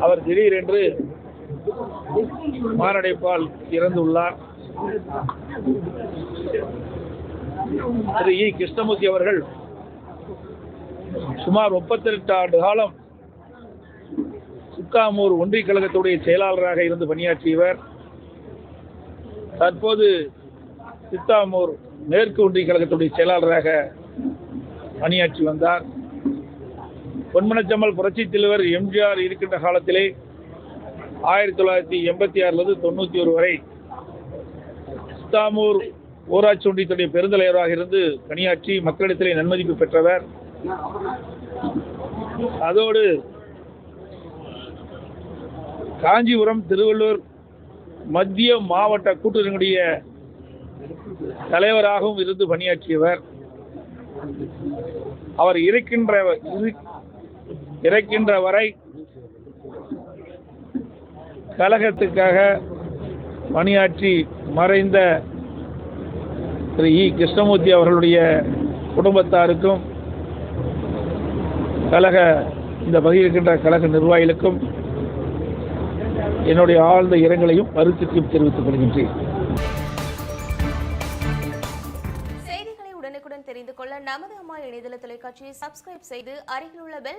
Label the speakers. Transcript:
Speaker 1: அவர் திடீரென்று மாரடைப்பால் இறந்துள்ளார். திரு இ. கிருஷ்ணமூர்த்தி அவர்கள் சுமார் முப்பத்தி எட்டு ஆண்டு காலம் சுக்காமூர் ஒன்றிய கழகத்துடைய செயலாளராக இருந்து பணியாற்றியவர். தற்போது சித்தாமூர் மேற்கு ஒன்றிய கழகத்துடைய செயலாளராக பணியாற்றி வந்தார். பொன்மனச்சம்மல் புரட்சி தலைவர் எம்ஜிஆர் இருக்கின்ற காலத்திலே ஆயிரத்தி தொள்ளாயிரத்தி எண்பத்தி ஆறிலிருந்து தொண்ணூற்றி ஒரு வரை சித்தாமூர் ஊராட்சி ஒன்றியத்துடைய பெருந்தலைவராக இருந்து பணியாற்றி மக்களிடத்திலே நன்மதிப்பு பெற்றவர். அதோடு காஞ்சிபுரம் திருவள்ளூர் மத்திய மாவட்ட கூட்டணியுடைய தலைவராகவும் இருந்து பணியாற்றியவர். அவர் இருக்கின்ற இறக்கின்ற வரை கழகத்துக்காக பணியாற்றி மறைந்த திரு இ. கிருஷ்ணமூர்த்தி அவர்களுடைய குடும்பத்தாருக்கும் கழக இந்த பகுதியில் இருக்கின்ற கழக நிர்வாகிகளுக்கும் என்னுடைய ஆழ்ந்த இரங்கலையும் வருத்தத்தையும் தெரிவித்துக் கொள்கின்றேன்.
Speaker 2: செய்திகளை உடனுக்குடன் தெரிந்து கொள்ள நமது அம்மா இணையதள தொலைக்காட்சியை சப்ஸ்கிரைப் செய்து அருகில் உள்ள பெல்